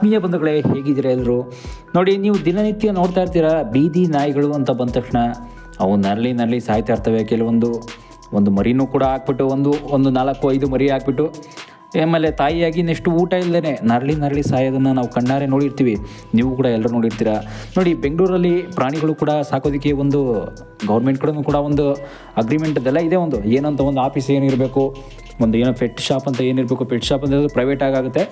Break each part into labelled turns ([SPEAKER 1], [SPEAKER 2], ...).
[SPEAKER 1] ಆತ್ಮೀಯ ಬಂಧುಗಳೇ, ಹೇಗಿದ್ದೀರಾ ಎಲ್ಲರೂ? ನೋಡಿ, ನೀವು ದಿನನಿತ್ಯ ನೋಡ್ತಾ ಇರ್ತೀರಾ ಬೀದಿ ನಾಯಿಗಳು ಅಂತ ಬಂದ ತಕ್ಷಣ ಅವು ನರಳಿ ನರಳಿ ಸಾಯ್ತಾ ಇರ್ತವೆ. ಕೆಲವೊಂದು, ಒಂದು ಮರಿನೂ ಕೂಡ ಹಾಕ್ಬಿಟ್ಟು, ಒಂದು ಒಂದು ನಾಲ್ಕು, ಐದು ಮರಿ ಹಾಕ್ಬಿಟ್ಟು ಆಮೇಲೆ ತಾಯಿಯಾಗಿ ನೆಕ್ಸ್ಟ್ ಊಟ ಇಲ್ಲದೇ ನರಳಿ ನರಳಿ ಸಾಯೋದನ್ನು ನಾವು ಕಣ್ಣಾರೆ ನೋಡಿರ್ತೀವಿ. ನೀವು ಕೂಡ ಎಲ್ಲರೂ ನೋಡಿರ್ತೀರ? ನೋಡಿ, ಬೆಂಗಳೂರಲ್ಲಿ ಪ್ರಾಣಿಗಳು ಕೂಡ ಸಾಕೋದಕ್ಕೆ ಒಂದು ಗೌರ್ಮೆಂಟ್ ಕೂಡ ಕೂಡ ಒಂದು ಅಗ್ರಿಮೆಂಟ್ ಅದೆಲ್ಲ ಇದೆ ಒಂದು. ಏನಂತ ಒಂದು ಆಫೀಸ್ ಏನಿರಬೇಕು, ಒಂದು ಏನೋ ಪೆಟ್ ಶಾಪ್ ಅಂತ ಏನಿರಬೇಕು ಪೆಟ್ ಶಾಪ್ ಅಂತ ಪ್ರೈವೇಟ್ ಆಗುತ್ತೆ.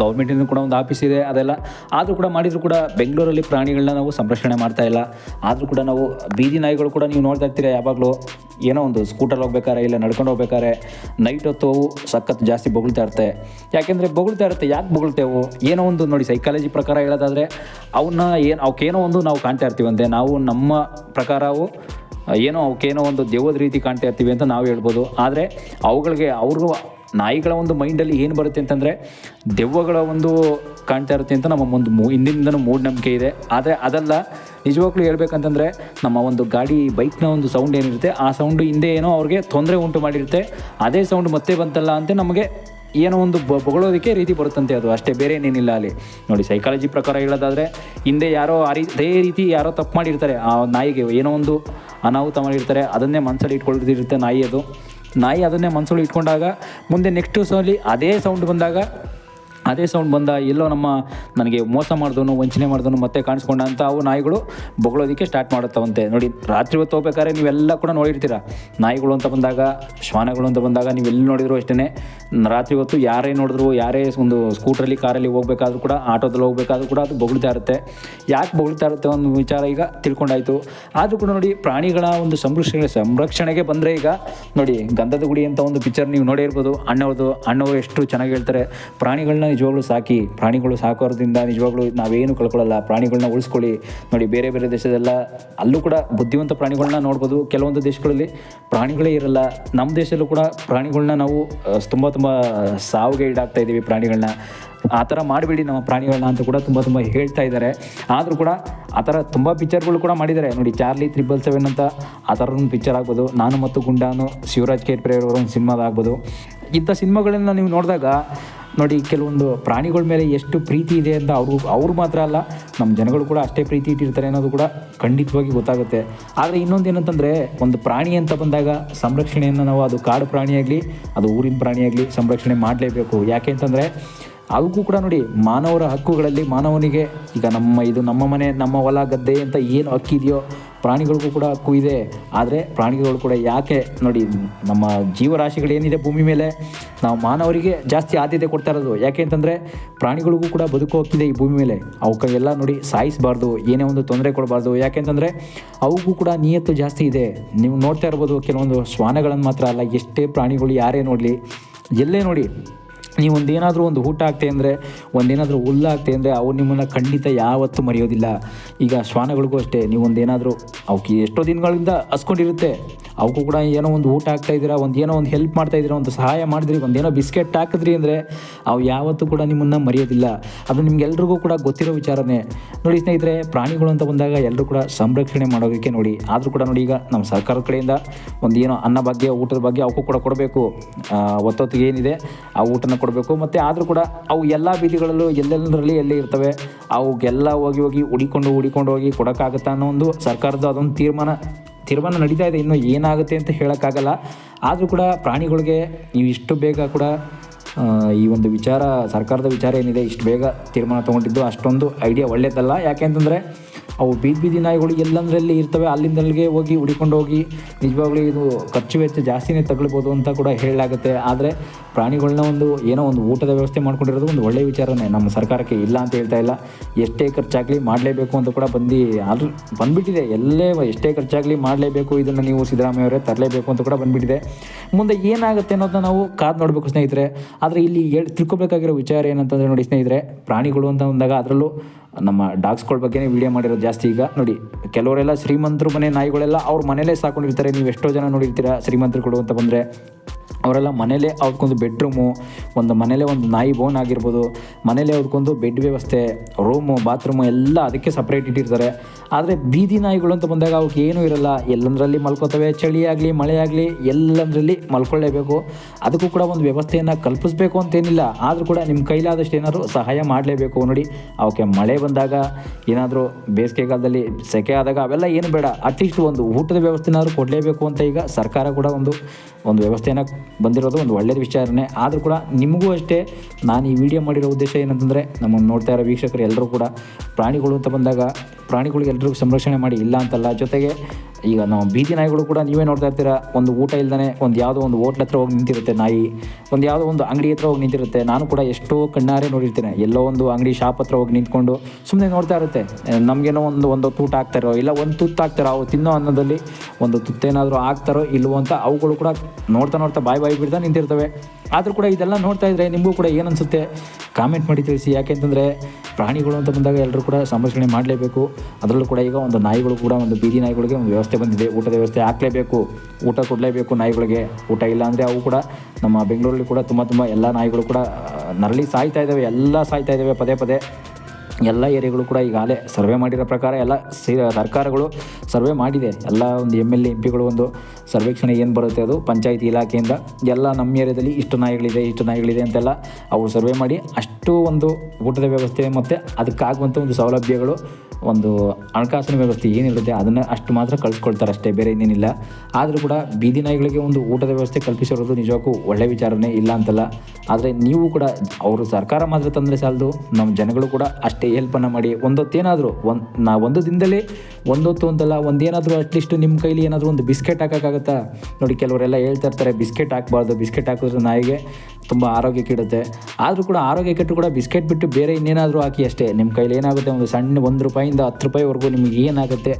[SPEAKER 1] ಗೌರ್ಮೆಂಟಿಂದ ಕೂಡ ಒಂದು ಆಫೀಸ್ ಇದೆ, ಅದೆಲ್ಲ. ಆದರೂ ಕೂಡ ಮಾಡಿದರೂ ಕೂಡ ಬೆಂಗಳೂರಲ್ಲಿ ಪ್ರಾಣಿಗಳನ್ನ ನಾವು ಸಂರಕ್ಷಣೆ ಮಾಡ್ತಾ ಇಲ್ಲ. ಆದರೂ ಕೂಡ ನಾವು ಬೀದಿ ನಾಯಿಗಳು ಕೂಡ ನೀವು ನೋಡ್ತಾ ಇರ್ತೀರ ಯಾವಾಗಲೂ? ಏನೋ ಒಂದು ಸ್ಕೂಟರ್ ಹೋಗ್ಬೇಕಾರೆ ಇಲ್ಲ ನಡ್ಕೊಂಡು ಹೋಗ್ಬೇಕಾದ್ರೆ ನೈಟ್ ಹೊತ್ತು ಅವು ಸಖತ್ ಜಾಸ್ತಿ ಬೊಗಳ್ತಾ ಇರುತ್ತೆ. ಯಾಕೆಂದರೆ ಬೊಗಳ್ತಾ ಇರುತ್ತೆ, ಯಾಕೆ ಬೊಗಳ್ತೇವು ಏನೋ ಒಂದು ನೋಡಿ ಸೈಕಾಲಜಿ ಪ್ರಕಾರ ಹೇಳೋದಾದರೆ ಅವನ್ನ ಏನು ಅವಕ್ಕೇನೋ ಒಂದು ನಾವು ಕಾಣ್ತಾ ಇರ್ತೀವಂತೆ ನಾವು ನಮ್ಮ ಪ್ರಕಾರವು ಏನೋ ಅವಕ್ಕೇನೋ ಒಂದು ದೇವದ ರೀತಿ ಕಾಣ್ತಾ ಇರ್ತೀವಿ ಅಂತ ನಾವು ಹೇಳ್ಬೋದು. ಆದರೆ ಅವುಗಳಿಗೆ ಅವ್ರಿಗೂ ನಾಯಿಗಳ ಒಂದು ಮೈಂಡಲ್ಲಿ ಏನು ಬರುತ್ತೆ ಅಂತಂದರೆ ದೆವ್ವಗಳ ಒಂದು ಕಾಣ್ತಾ ಇರುತ್ತೆ ಅಂತ ನಮ್ಮ ಒಂದು ಮೂ ಹಿಂದಿನಿಂದನೂ ಮೂಢನಂಬಿಕೆ ಇದೆ. ಆದರೆ ಅದಲ್ಲ, ನಿಜವಾಗ್ಲೂ ಹೇಳ್ಬೇಕಂತಂದರೆ ನಮ್ಮ ಒಂದು ಗಾಡಿ, ಬೈಕ್ನ ಒಂದು ಸೌಂಡ್ ಏನಿರುತ್ತೆ, ಆ ಸೌಂಡು ಹಿಂದೆ ಏನೋ ಅವ್ರಿಗೆ ತೊಂದರೆ ಉಂಟು ಮಾಡಿರುತ್ತೆ. ಅದೇ ಸೌಂಡ್ ಮತ್ತೆ ಬಂತಲ್ಲ ಅಂತ ನಮಗೆ ಏನೋ ಒಂದು ಬ ಬೊಗಳೋದಕ್ಕೆ ರೀತಿ ಬರುತ್ತಂತೆ ಅದು. ಅಷ್ಟೇ ಬೇರೆ ಏನೇನಿಲ್ಲ ಅಲ್ಲಿ. ನೋಡಿ ಸೈಕಾಲಜಿ ಪ್ರಕಾರ ಹೇಳೋದಾದರೆ ಹಿಂದೆ ಯಾರೋ ಆ ರೀ ಅದೇ ರೀತಿ ಯಾರೋ ತಪ್ಪು ಮಾಡಿರ್ತಾರೆ. ಆ ನಾಯಿಗೆ ಏನೋ ಒಂದು ಅನಾಹುತ ಮಾಡಿರ್ತಾರೆ. ಅದನ್ನೇ ಮನಸ್ಸಲ್ಲಿ ಇಟ್ಕೊಳ್ತಿರುತ್ತೆ ನಾಯಿ ಅದು. ನಾಯಿ ಅದನ್ನೇ ಮನಸ್ಸಲ್ಲಿ ಇಟ್ಕೊಂಡಾಗ ಮುಂದೆ ನೆಕ್ಸ್ಟ್ ಸೌಲಿ ಅದೇ ಸೌಂಡ್ ಬಂದಾಗ ಅದೇ ಸೌಂಡ್ ಬಂದ ಎಲ್ಲೋ ನಮ್ಮ ನನಗೆ ಮೋಸ ಮಾಡಿದವನು, ವಂಚನೆ ಮಾಡಿದನು ಮತ್ತೆ ಕಾಣಿಸ್ಕೊಂಡ ಅಂತ ಅವು ನಾಯಿಗಳು ಬೊಗಳೋದಕ್ಕೆ ಸ್ಟಾರ್ಟ್ ಮಾಡುತ್ತವಂತೆ. ನೋಡಿ, ರಾತ್ರಿ ಹೊತ್ತು ಹೋಗ್ಬೇಕಾದ್ರೆ ನೀವೆಲ್ಲ ಕೂಡ ನೋಡಿರ್ತೀರ. ನಾಯಿಗಳು ಅಂತ ಬಂದಾಗ, ಶ್ವಾನಗಳು ಅಂತ ಬಂದಾಗ ನೀವೆಲ್ಲಿ ನೋಡಿದ್ರು ಅಷ್ಟೇ ರಾತ್ರಿ ಹೊತ್ತು ಯಾರೇ ನೋಡಿದ್ರು, ಯಾರೇ ಒಂದು ಸ್ಕೂಟ್ರಲ್ಲಿ ಕಾರಲ್ಲಿ ಹೋಗ್ಬೇಕಾದ್ರೂ ಕೂಡ, ಆಟೋದಲ್ಲಿ ಹೋಗ್ಬೇಕಾದ್ರೂ ಕೂಡ ಅದು ಬೊಗಳ್ತಾ ಇರುತ್ತೆ. ಯಾಕೆ ಬೊಗಳ್ತಾ ಇರುತ್ತೆ ಒಂದು ವಿಚಾರ ಈಗ ತಿಳ್ಕೊಂಡಾಯಿತು. ಆದರೂ ಕೂಡ ನೋಡಿ, ಪ್ರಾಣಿಗಳ ಒಂದು ಸಂರಕ್ಷಣೆ, ಸಂರಕ್ಷಣೆಗೆ ಬಂದರೆ ಈಗ ನೋಡಿ, ಗಂಧದ ಗುಡಿ ಅಂತ ಒಂದು ಪಿಕ್ಚರ್ ನೀವು ನೋಡಿರ್ಬೋದು ಅಣ್ಣವ್ರದ್ದು, ಅಣ್ಣವರು ಎಷ್ಟು ಚೆನ್ನಾಗಿ ಹೇಳ್ತಾರೆ. ಪ್ರಾಣಿಗಳನ್ನ ನಿಜವಾಗ್ಲೂ ಸಾಕಿ, ಪ್ರಾಣಿಗಳು ಸಾಕೋದ್ರಿಂದ ನಿಜವಾಗ್ಲೂ ನಾವೇನು ಕಳ್ಕೊಳ್ಳಲ್ಲ. ಪ್ರಾಣಿಗಳನ್ನ ಉಳಿಸ್ಕೊಳ್ಳಿ. ನೋಡಿ, ಬೇರೆ ಬೇರೆ ದೇಶದೆಲ್ಲ ಅಲ್ಲೂ ಕೂಡ ಬುದ್ಧಿವಂತ ಪ್ರಾಣಿಗಳನ್ನ ನೋಡ್ಬೋದು. ಕೆಲವೊಂದು ದೇಶಗಳಲ್ಲಿ ಪ್ರಾಣಿಗಳೇ ಇರಲ್ಲ. ನಮ್ಮ ದೇಶದಲ್ಲೂ ಕೂಡ ಪ್ರಾಣಿಗಳನ್ನ ನಾವು ತುಂಬ ತುಂಬ ಸಾವಿಗೆ ಈಡಾಗ್ತಾ ಇದ್ದೀವಿ ಪ್ರಾಣಿಗಳನ್ನ ಆ ಥರ ಮಾಡಬೇಡಿ ನಮ್ಮ ಪ್ರಾಣಿಗಳನ್ನ ಅಂತ ಕೂಡ ತುಂಬ ತುಂಬ ಹೇಳ್ತಾ ಇದ್ದಾರೆ. ಆದರೂ ಕೂಡ ಆ ಥರ ತುಂಬ ಪಿಕ್ಚರ್ಗಳು ಕೂಡ ಮಾಡಿದ್ದಾರೆ. ನೋಡಿ, ಚಾರ್ಲಿ ತ್ರಿಬಲ್ ಸೆವೆನ್ ಅಂತ ಆ ಥರ ಒಂದು ಪಿಕ್ಚರ್ ಆಗ್ಬೋದು. ನಾನು ಮತ್ತು ಗುಂಡಾನು ಶಿವರಾಜ್ ಕೇರ್ಪ್ರೆ ಅವರ ಒಂದು ಸಿನಿಮಾದಾಗ್ಬೋದು ಇಂಥ ಸಿನಿಮಾಗಳನ್ನ ನೀವು ನೋಡಿದಾಗ ನೋಡಿ, ಕೆಲವೊಂದು ಪ್ರಾಣಿಗಳ ಮೇಲೆ ಎಷ್ಟು ಪ್ರೀತಿ ಇದೆ ಅಂತ ಅವರು ಅವ್ರು ಮಾತ್ರ ಅಲ್ಲ ನಮ್ಮ ಜನಗಳು ಕೂಡ ಅಷ್ಟೇ ಪ್ರೀತಿ ಇಟ್ಟಿರ್ತಾರೆ ಅನ್ನೋದು ಕೂಡ ಖಂಡಿತವಾಗಿ ಗೊತ್ತಾಗುತ್ತೆ. ಆದರೆ ಇನ್ನೊಂದು ಏನಂತಂದರೆ, ಒಂದು ಪ್ರಾಣಿ ಅಂತ ಬಂದಾಗ ಸಂರಕ್ಷಣೆಯನ್ನು ನಾವು ಅದು ಕಾಡು ಪ್ರಾಣಿಯಾಗಲಿ ಅದು ಊರಿನ ಪ್ರಾಣಿಯಾಗಲಿ ಸಂರಕ್ಷಣೆ ಮಾಡಲೇಬೇಕು. ಯಾಕೆ ಅಂತಂದರೆ ಅವಕ್ಕೂ ಕೂಡ ನೋಡಿ ಮಾನವರ ಹಕ್ಕುಗಳಲ್ಲಿ ಮಾನವನಿಗೆ, ಈಗ ನಮ್ಮ ಇದು ನಮ್ಮ ಮನೆ, ನಮ್ಮ ಹೊಲ, ಗದ್ದೆ ಅಂತ ಏನು ಹಕ್ಕಿದೆಯೋ ಪ್ರಾಣಿಗಳಿಗೂ ಕೂಡ ಹಕ್ಕು ಇದೆ. ಆದರೆ ಪ್ರಾಣಿಗಳು ಕೂಡ ಯಾಕೆ ನೋಡಿ ನಮ್ಮ ಜೀವರಾಶಿಗಳೇನಿದೆ ಭೂಮಿ ಮೇಲೆ, ನಾವು ಮಾನವರಿಗೆ ಜಾಸ್ತಿ ಆದ್ಯತೆ ಕೊಡ್ತಾ ಇರೋದು. ಯಾಕೆ ಅಂತಂದರೆ ಪ್ರಾಣಿಗಳಿಗೂ ಕೂಡ ಬದುಕು ಹಕ್ಕಿದೆ ಈ ಭೂಮಿ ಮೇಲೆ. ಅವಕ್ಕೆಲ್ಲ ನೋಡಿ ಸಾಯಿಸಬಾರ್ದು, ಏನೇ ಒಂದು ತೊಂದರೆ ಕೊಡಬಾರ್ದು. ಯಾಕೆಂತಂದರೆ ಅವಕ್ಕೂ ಕೂಡ ನಿಯತ್ತು ಜಾಸ್ತಿ ಇದೆ. ನೀವು ನೋಡ್ತಾ ಇರ್ಬೋದು, ಕೆಲವೊಂದು ಶ್ವಾನಗಳನ್ನು ಮಾತ್ರ ಅಲ್ಲ, ಎಷ್ಟೇ ಪ್ರಾಣಿಗಳು ಯಾರೇ ನೋಡಲಿ, ಎಲ್ಲೇ ನೋಡಿ ನೀವು ಒಂದೇನಾದರೂ ಒಂದು ಊಟ ಆಗ್ತೆ ಅಂದರೆ, ಒಂದೇನಾದರೂ ಹುಲ್ಲು ಆಗ್ತೆ ಅಂದರೆ ಅವು ನಿಮ್ಮನ್ನು ಖಂಡಿತ ಯಾವತ್ತೂ ಮರೆಯೋದಿಲ್ಲ. ಈಗ ಶ್ವಾನಗಳಿಗೂ ಅಷ್ಟೇ ನೀವು ಒಂದೇನಾದರೂ ಅವಕ್ಕೆ ಎಷ್ಟೋ ದಿನಗಳಿಂದ ಹಸ್ಕೊಂಡಿರುತ್ತೆ. ಅವಕ್ಕೂ ಕೂಡ ಏನೋ ಒಂದು ಊಟ ಆಗ್ತಾ ಇದ್ದೀರಾ, ಒಂದು ಏನೋ ಒಂದು ಹೆಲ್ಪ್ ಮಾಡ್ತಾ ಇದ್ದೀರಾ, ಒಂದು ಸಹಾಯ ಮಾಡಿದ್ರಿ, ಒಂದೇನೋ ಬಿಸ್ಕೆಟ್ ಹಾಕಿದ್ರಿ ಅಂದರೆ, ಅವು ಯಾವತ್ತೂ ಕೂಡ ನಿಮ್ಮನ್ನು ಮರೆಯೋದಿಲ್ಲ. ಅದು ನಿಮ್ಗೆಲ್ರಿಗೂ ಕೂಡ ಗೊತ್ತಿರೋ ವಿಚಾರನೇ. ನೋಡಿ ಸ್ನೇಹಿತರೆ, ಪ್ರಾಣಿಗಳು ಅಂತ ಬಂದಾಗ ಎಲ್ಲರೂ ಕೂಡ ಸಂರಕ್ಷಣೆ ಮಾಡೋದಕ್ಕೆ ನೋಡಿ. ಆದರೂ ಕೂಡ ನೋಡಿ ಈಗ ನಮ್ಮ ಸರ್ಕಾರದ ಕಡೆಯಿಂದ ಒಂದು ಏನೋ ಅನ್ನ ಬಗ್ಗೆ ಊಟದ ಬಗ್ಗೆ ಅವಕ್ಕೂ ಕೂಡ ಕೊಡಬೇಕು. ಒತ್ತೊತ್ತಿಗೆ ಏನಿದೆ, ಆ ಊಟನ ಕೊಡಬೇಕು. ಮತ್ತು ಆದರೂ ಕೂಡ ಅವು ಎಲ್ಲ ಬೀದಿಗಳಲ್ಲೂ ಎಲ್ಲೆಲ್ಲರಲ್ಲಿ ಎಲ್ಲಿ ಇರ್ತವೆ ಅವಕ್ಕೆಲ್ಲ ಹೋಗಿ ಹೋಗಿ ಹುಡಿಕೊಂಡು ಹುಡಿಕೊಂಡು ಹೋಗಿ ಕೊಡೋಕ್ಕಾಗತ್ತಾ ಅನ್ನೋ ಒಂದು ಸರ್ಕಾರದ ಅದೊಂದು ತೀರ್ಮಾನ ತೀರ್ಮಾನ ನಡೀತಾ ಇದೆ. ಇನ್ನೂ ಏನಾಗುತ್ತೆ ಅಂತ ಹೇಳೋಕ್ಕಾಗಲ್ಲ. ಆದರೂ ಕೂಡ ಪ್ರಾಣಿಗಳಿಗೆ ನೀವು ಇಷ್ಟು ಬೇಗ ಕೂಡ ಈ ಒಂದು ವಿಚಾರ, ಸರ್ಕಾರದ ವಿಚಾರ ಏನಿದೆ, ಇಷ್ಟು ಬೇಗ ತೀರ್ಮಾನ ತೊಗೊಂಡಿದ್ದು ಅಷ್ಟೊಂದು ಐಡಿಯಾ ಒಳ್ಳೆಯದಲ್ಲ ಯಾಕೆ ಅಂತಂದರೆ ಅವು ಬೀದಿ ಬೀದಿ ನಾಯಿಗಳು ಎಲ್ಲಂದ್ರಲ್ಲಿ ಇರ್ತವೆ, ಅಲ್ಲಿಂದಲ್ಲಿಗೆ ಹೋಗಿ ಹುಡಿಕೊಂಡು ಹೋಗಿ ನಿಜವಾಗ್ಲೂ ಇದು ಖರ್ಚು ವೆಚ್ಚ ಜಾಸ್ತಿನೇ ತಗೊಳ್ಬೋದು ಅಂತ ಕೂಡ ಹೇಳಲಾಗುತ್ತೆ. ಆದರೆ ಪ್ರಾಣಿಗಳನ್ನ ಒಂದು ಏನೋ ಒಂದು ಊಟದ ವ್ಯವಸ್ಥೆ ಮಾಡ್ಕೊಂಡಿರೋದು ಒಂದು ಒಳ್ಳೆಯ ವಿಚಾರನೇ. ನಮ್ಮ ಸರ್ಕಾರಕ್ಕೆ ಇಲ್ಲ ಅಂತ ಹೇಳ್ತಾ ಇಲ್ಲ. ಎಷ್ಟೇ ಖರ್ಚಾಗಲಿ ಮಾಡಲೇಬೇಕು ಅಂತ ಕೂಡ ಬಂದು ಆದರೂ ಬಂದುಬಿಟ್ಟಿದೆ. ಎಲ್ಲೇ ಎಷ್ಟೇ ಖರ್ಚಾಗಲಿ ಮಾಡಲೇಬೇಕು ಇದನ್ನು ನೀವು ಸಿದ್ದರಾಮಯ್ಯ ಅವರೇ ತರಲೇಬೇಕು ಅಂತ ಕೂಡ ಬಂದುಬಿಟ್ಟಿದೆ. ಮುಂದೆ ಏನಾಗುತ್ತೆ ಅನ್ನೋದನ್ನ ನಾವು ಕಾದು ನೋಡಬೇಕು ಸ್ನೇಹಿತರೆ. ಆದರೆ ಇಲ್ಲಿ ಹೇಳಿ ತಿಳ್ಕೊಬೇಕಾಗಿರೋ ವಿಚಾರ ಏನಂತಂದರೆ ನೋಡಿ ಸ್ನೇಹಿತರೆ, ಪ್ರಾಣಿಗಳು ಅಂತ ಬಂದಾಗ ಅದರಲ್ಲೂ ನಮ್ಮ ಡಾಗ್ಸ್ಗಳ ಬಗ್ಗೆನೇ ವಿಡಿಯೋ ಮಾಡಿರೋದು ಜಾಸ್ತಿ ಈಗ. ನೋಡಿ, ಕೆಲವರೆಲ್ಲ ಶ್ರೀಮಂತರು ಮನೆ ನಾಯಿಗಳೆಲ್ಲ ಅವ್ರ ಮನೇಲೇ ಸಾಕೊಂಡಿರ್ತಾರೆ. ನೀವು ಎಷ್ಟೋ ಜನ ನೋಡಿರ್ತೀರ ಶ್ರೀಮಂತರುಗಳು ಅಂತ ಬಂದರೆ. ಅವರೆಲ್ಲ ಮನೇಲೇ ಅವ್ರಿಗೊಂದು ಬೆಡ್ರೂಮು ಒಂದು ಮನೇಲೇ ಒಂದು ನಾಯಿ ಬೋನ್ ಆಗಿರ್ಬೋದು. ಮನೇಲೇ ಅವ್ರಿಗೊಂದು ಬೆಡ್ ವ್ಯವಸ್ಥೆ ರೂಮು ಬಾತ್ರೂಮು ಎಲ್ಲ ಅದಕ್ಕೆ ಸಪ್ರೇಟ್ ಇಟ್ಟಿರ್ತಾರೆ. ಆದರೆ ಬೀದಿ ನಾಯಿಗಳು ಅಂತ ಬಂದಾಗ ಅವಕ್ಕೆ ಏನೂ ಇರಲ್ಲ. ಎಲ್ಲಂದ್ರಲ್ಲಿ ಮಲ್ಕೋತವೆ ಚಳಿ ಆಗಲಿ ಮಳೆ ಆಗಲಿ ಎಲ್ಲಂದ್ರಲ್ಲಿ ಮಲ್ಕೊಳ್ಳೇಬೇಕು. ಅದಕ್ಕೂ ಕೂಡ ಒಂದು ವ್ಯವಸ್ಥೆಯನ್ನು ಕಲ್ಪಿಸ್ಬೇಕು ಅಂತೇನಿಲ್ಲ. ಆದರೂ ಕೂಡ ನಿಮ್ಮ ಕೈಲಾದಷ್ಟು ಏನಾದರೂ ಸಹಾಯ ಮಾಡಲೇಬೇಕು. ನೋಡಿ, ಅವಕ್ಕೆ ಮಳೆ ಬಂದಾಗ ಏನಾದರೂ ಬೇಸಿಗೆಗಾಲದಲ್ಲಿ ಸೆಕೆ ಆದಾಗ ಅವೆಲ್ಲ ಏನು ಬೇಡ, ಅಟ್ಲೀಸ್ಟ್ ಒಂದು ಊಟದ ವ್ಯವಸ್ಥೆನಾದರೂ ಕೊಡಲೇಬೇಕು ಅಂತ ಈಗ ಸರ್ಕಾರ ಕೂಡ ಒಂದು ಒಂದು ವ್ಯವಸ್ಥೆಯನ್ನು ಬಂದಿರೋದು ಒಂದು ಒಳ್ಳೆಯ ವಿಚಾರನೆ. ಆದರೂ ಕೂಡ ನಿಮಗೂ ಅಷ್ಟೇ ನಾನು ಈ ವಿಡಿಯೋ ಮಾಡಿರೋ ಉದ್ದೇಶ ಏನಂತಂದರೆ ನಮ್ಮನ್ನು ನೋಡ್ತಾ ಇರೋ ವೀಕ್ಷಕರು ಎಲ್ಲರೂ ಕೂಡ ಪ್ರಾಣಿಗಳು ಅಂತ ಬಂದಾಗ ಪ್ರಾಣಿಗಳಿಗೆ ಎಲ್ಲರಿಗೂ ಸಂರಕ್ಷಣೆ ಮಾಡಿ ಇಲ್ಲ ಅಂತಲ್ಲ. ಜೊತೆಗೆ ಈಗ ನಾವು ಬೀದಿ ನಾಯಿಗಳು ಕೂಡ ನೀವೇ ನೋಡ್ತಾ ಇರ್ತೀರ? ಒಂದು ಊಟ ಇಲ್ದೇ ಒಂದು ಯಾವುದೋ ಒಂದು ಹೋಟ್ಲ್ ಹತ್ರ ಹೋಗಿ ನಿಂತಿರುತ್ತೆ ನಾಯಿ. ಒಂದು ಯಾವುದೋ ಒಂದು ಅಂಗಡಿ ಹತ್ರ ಹೋಗಿ ನಿಂತಿರುತ್ತೆ. ನಾನು ಕೂಡ ಎಷ್ಟೋ ಕಣ್ಣಾರೆ ನೋಡಿರ್ತೇನೆ. ಎಲ್ಲೋ ಒಂದು ಅಂಗಡಿ ಶಾಪ್ ಹತ್ರ ಹೋಗಿ ನಿಂತ್ಕೊಂಡು ಸುಮ್ಮನೆ ನೋಡ್ತಾ ಇರುತ್ತೆ. ನಮಗೇನೋ ಒಂದು ಒಂದು ತೂಟ ಹಾಕ್ತಾರೋ, ಇಲ್ಲ ಒಂದು ತುತ್ತು ಹಾಕ್ತಾರೋ, ಅವು ತಿನ್ನೋ ಅನ್ನೋದಲ್ಲಿ ಒಂದು ತುತ್ತೇನಾದರೂ ಹಾಕ್ತಾರೋ ಇಲ್ಲವೋ ಅಂತ ಅವುಗಳು ಕೂಡ ನೋಡ್ತಾ ನೋಡ್ತಾ ಬಾಯಿ ಬಾಯಿ ಬಿಡ್ತಾ ನಿಂತಿರ್ತವೆ. ಆದರೂ ಕೂಡ ಇದೆಲ್ಲ ನೋಡ್ತಾ ಇದ್ರೆ ನಿಮಗೂ ಕೂಡ ಏನು ಅನಿಸುತ್ತೆ ಕಾಮೆಂಟ್ ಮಾಡಿ ತಿಳಿಸಿ. ಯಾಕೆಂತಂದರೆ ಪ್ರಾಣಿಗಳು ಅಂತ ಬಂದಾಗ ಎಲ್ಲರೂ ಕೂಡ ಸಂರಕ್ಷಣೆ ಮಾಡಲೇಬೇಕು. ಅದರಲ್ಲೂ ಕೂಡ ಈಗ ಒಂದು ನಾಯಿಗಳು ಕೂಡ ಒಂದು ಬೀದಿ ನಾಯಿಗಳಿಗೆ ಒಂದು ವ್ಯವಸ್ಥೆ ಬಂದಿದೆ. ಊಟದ ವ್ಯವಸ್ಥೆ ಹಾಕಲೇಬೇಕು. ಊಟ ಕೊಡಲೇಬೇಕು ನಾಯಿಗಳಿಗೆ. ಊಟ ಇಲ್ಲ ಅಂದರೆ ಅವು ಕೂಡ ನಮ್ಮ ಬೆಂಗಳೂರಲ್ಲಿ ಕೂಡ ತುಂಬ ತುಂಬ ಎಲ್ಲ ನಾಯಿಗಳು ಕೂಡ ನರಳಿ ಸಾಯ್ತಾ ಇದ್ದಾವೆ ಎಲ್ಲ ಸಾಯ್ತಾ ಇದ್ದಾವೆ ಪದೇ ಪದೇ. ಎಲ್ಲ ಏರಿಯಾಗಳು ಕೂಡ ಈಗಾಗಲೇ ಸರ್ವೆ ಮಾಡಿರೋ ಪ್ರಕಾರ ಎಲ್ಲ ಸರ್ಕಾರಗಳು ಸರ್ವೆ ಮಾಡಿದೆ. ಎಲ್ಲ ಒಂದು ಎಂ ಎಲ್ ಎ, ಎಂ ಪಿಗಳು ಒಂದು ಸರ್ವೇಕ್ಷಣೆ ಏನು ಬರುತ್ತೆ ಅದು? ಪಂಚಾಯತಿ ಇಲಾಖೆಯಿಂದ. ಎಲ್ಲ ನಮ್ಮ ಏರಿಯಾದಲ್ಲಿ ಇಷ್ಟು ನಾಯಿಗಳಿದೆ ಇಷ್ಟು ನಾಯಿಗಳಿದೆ ಅಂತೆಲ್ಲ ಅವರು ಸರ್ವೆ ಮಾಡಿ ಅಷ್ಟು ಒಂದು ಊಟದ ವ್ಯವಸ್ಥೆ ಮತ್ತು ಅದಕ್ಕಾಗುವಂಥ ಒಂದು ಸೌಲಭ್ಯಗಳು, ಒಂದು ಹಣಕಾಸಿನ ವ್ಯವಸ್ಥೆ ಏನಿರುತ್ತೆ ಅದನ್ನು ಅಷ್ಟು ಮಾತ್ರ ಕಳ್ಸ್ಕೊಳ್ತಾರೆ ಅಷ್ಟೇ, ಬೇರೆ ಇನ್ನೇನಿಲ್ಲ ಆದರೂ ಕೂಡ ಬೀದಿ ನಾಯಿಗಳಿಗೆ ಒಂದು ಊಟದ ವ್ಯವಸ್ಥೆ ಕಲ್ಪಿಸಿರೋದು ನಿಜಕ್ಕೂ ಒಳ್ಳೆ ವಿಚಾರನೇ ಇಲ್ಲ ಅಂತಲ್ಲ. ಆದರೆ ನೀವು ಕೂಡ ಅವರು ಸರ್ಕಾರ ಮಾತ್ರ ತಂದರೆ ಸಾಲದು ನಮ್ಮ ಜನಗಳು ಕೂಡ ಅಷ್ಟೇ ಹೆಲ್ಪನ್ನು ಮಾಡಿ. ಒಂದೊತ್ತೇನಾದರೂ, ಒಂದು, ನಾ ಒಂದು ದಿನದಲ್ಲಿ ಒಂದೊತ್ತು ಅಂತಲ್ಲ, ಒಂದೇನಾದರೂ ಅಟ್ಲೀಸ್ಟ್ ನಿಮ್ಮ ಕೈಲಿ ಏನಾದರೂ ಒಂದು ಬಿಸ್ಕೆಟ್ ಹಾಕೋಕ್ಕಾಗತ್ತಾ ನೋಡಿ, ಕೆಲವರೆಲ್ಲ ಹೇಳ್ತಾ ಇರ್ತಾರೆ, ಬಿಸ್ಕೆಟ್ ಹಾಕ್ಬಾರ್ದು, ಬಿಸ್ಕೆಟ್ ಹಾಕಿದ್ರೆ ನಾಯಿಗೆ ತುಂಬ ಆರೋಗ್ಯ ಕೆಡುತ್ತೆ. ಆದರೂ ಕೂಡ ಆರೋಗ್ಯ ಕೆಟ್ಟು ಕೂಡ ಬಿಸ್ಕೆಟ್ ಬಿಟ್ಟು ಬೇರೆ ಇನ್ನೇನಾದರೂ ಹಾಕಿ ಅಷ್ಟೇ. ನಿಮ್ಮ ಕೈಲಿ ಏನಾಗುತ್ತೆ? ಒಂದು ಸಣ್ಣ ಒಂದು ರೂಪಾಯಿಂದ ಹತ್ತು ರೂಪಾಯಿವರೆಗೂ ನಿಮಗೆ ಏನಾಗುತ್ತೆ?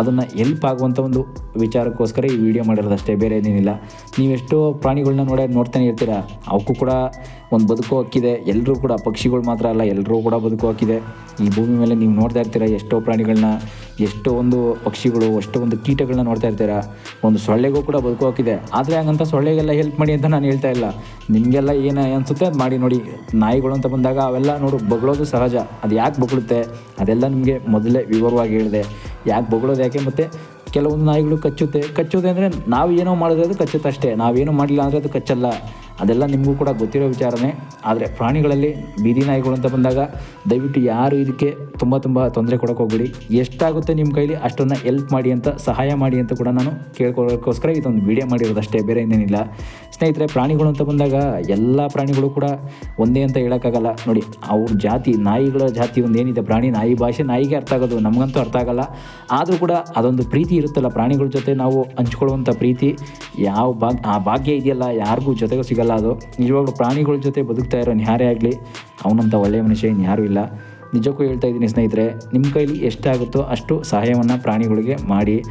[SPEAKER 1] ಅದನ್ನು ಎಲ್ಪ್ ಆಗುವಂಥ ಒಂದು ವಿಚಾರಕ್ಕೋಸ್ಕರ ಈ ವಿಡಿಯೋ ಮಾಡಿರೋದು ಅಷ್ಟೇ ಬೇರೆ ಏನೇನಿಲ್ಲ ನೀವೆಷ್ಟೋ ಪ್ರಾಣಿಗಳನ್ನ ನೋಡಿ ನೋಡ್ತಾನೆ ಇರ್ತೀರ? ಅವಕ್ಕೂ ಕೂಡ ಒಂದು ಬದುಕು ಹಾಕಿದೆ ಎಲ್ಲರೂ ಕೂಡ ಪಕ್ಷಿಗಳು ಮಾತ್ರ ಅಲ್ಲ ಎಲ್ಲರೂ ಕೂಡ ಬದುಕು ಹಾಕಿದೆ ಈ ಭೂಮಿ ಮೇಲೆ ನೀವು ನೋಡ್ತಾ ಇರ್ತೀರ ಎಷ್ಟೋ ಪ್ರಾಣಿಗಳನ್ನ ಎಷ್ಟೋ ಒಂದು ಪಕ್ಷಿಗಳು ಎಷ್ಟೋ ಒಂದು ಕೀಟಗಳನ್ನ ನೋಡ್ತಾ ಇರ್ತೀರ? ಒಂದು ಸೊಳ್ಳೆಗೂ ಕೂಡ ಬದುಕು ಆದರೆ ಹಂಗಂತ ಸೊಳ್ಳೆಗೆಲ್ಲ ಹೆಲ್ಪ್ ಮಾಡಿ ಅಂತ ನಾನು ಹೇಳ್ತಾ ಇಲ್ಲ. ನಿಮಗೆಲ್ಲ ಏನು ಅನಿಸುತ್ತೆ? ಅದು ಮಾಡಿ ನೋಡಿ. ನಾಯಿಗಳು ಅಂತ ಬಂದಾಗ ಅವೆಲ್ಲ ನೋಡು, ಬಗಳೋದು ಸಹಜ. ಅದು ಯಾಕೆ ಬಗಳುತ್ತೆ? ಅದೆಲ್ಲ ನಿಮಗೆ ಮೊದಲೇ ವಿವರವಾಗಿ ಹೇಳಿದೆ. ಯಾಕೆ ಬಗಳೋದು ಯಾಕೆ? ಮತ್ತು ಕೆಲವೊಂದು ನಾಯಿಗಳು ಕಚ್ಚುತ್ತೆ. ಕಚ್ಚುತ್ತೆ ಅಂದರೆ ನಾವು ಏನೋ ಮಾಡಿದ್ರೆ ಅದು ಕಚ್ಚುತ್ತೆ ಅಷ್ಟೇ ಮಾಡಲಿಲ್ಲ ಮಾಡಿಲ್ಲ ಅಂದರೆ ಅದು ಕಚ್ಚಲ್ಲ. ಅದೆಲ್ಲ ನಿಮಗೂ ಕೂಡ ಗೊತ್ತಿರೋ ವಿಚಾರನೇ. ಆದರೆ ಪ್ರಾಣಿಗಳಲ್ಲಿ ಬೀದಿ ನಾಯಿಗಳು ಅಂತ ಬಂದಾಗ ದಯವಿಟ್ಟು ಯಾರು ಇದಕ್ಕೆ ತುಂಬ ತುಂಬ ತೊಂದರೆ ಕೊಡೋಕೆ ಹೋಗ್ಬಿಡಿ. ಎಷ್ಟಾಗುತ್ತೆ ನಿಮ್ಮ ಕೈಲಿ ಅಷ್ಟನ್ನು ಎಲ್ಪ್ ಮಾಡಿ ಅಂತ, ಸಹಾಯ ಮಾಡಿ ಅಂತ ಕೂಡ ನಾನು ಕೇಳ್ಕೊಳ್ಳೋಕ್ಕೋಸ್ಕರ ಇದೊಂದು ವಿಡಿಯೋ ಮಾಡಿರೋದಷ್ಟೇ, ಬೇರೆ ಇನ್ನೇನಿಲ್ಲ. ಸ್ನೇಹಿತರೆ, ಪ್ರಾಣಿಗಳು ಅಂತ ಬಂದಾಗ ಎಲ್ಲ ಪ್ರಾಣಿಗಳು ಕೂಡ ಒಂದೇ ಅಂತ ಹೇಳೋಕ್ಕಾಗಲ್ಲ. ನೋಡಿ, ಅವ್ರ ಜಾತಿ, ನಾಯಿಗಳ ಜಾತಿ ಒಂದು ಏನಿದೆ ಪ್ರಾಣಿ, ನಾಯಿ ಭಾಷೆ ನಾಯಿಗೆ ಅರ್ಥ ಆಗೋದು, ನಮಗಂತೂ ಅರ್ಥ ಆಗಲ್ಲ. ಆದರೂ ಕೂಡ ಅದೊಂದು ಪ್ರೀತಿ ಇರುತ್ತಲ್ಲ, ಪ್ರಾಣಿಗಳ ಜೊತೆ ನಾವು ಹಂಚ್ಕೊಳ್ಳುವಂಥ ಪ್ರೀತಿ. ಯಾವ ಭಾಗ್ಯ ಆ ಭಾಗ್ಯ ಇದೆಯಲ್ಲ, ಯಾರಿಗೂ ಜೊತೆಗೂ ಸಿಗಲ್ಲ. ಅದು. ನಿಜವಾಗ್ಲೂ ಪ್ರಾಣಿಗಳ ಜೊತೆ ಬದುಕ್ತಾ ಇರೋ ಯಾರೇ ಆಗಲಿ ಅವನಂಥ ಒಳ್ಳೆಯ ಮನುಷ್ಯ ಇನ್ಯಾರೂ ಇಲ್ಲ. ನಿಜಕ್ಕೂ ಹೇಳ್ತಾ ಇದ್ದೀನಿ ಸ್ನೇಹಿತರೆ ನಿಮ್ಮ ಕೈಲಿ ಎಷ್ಟಾಗುತ್ತೋ ಅಷ್ಟು ಸಹಾಯವನ್ನು ಪ್ರಾಣಿಗಳಿಗೆ ಮಾಡಿ.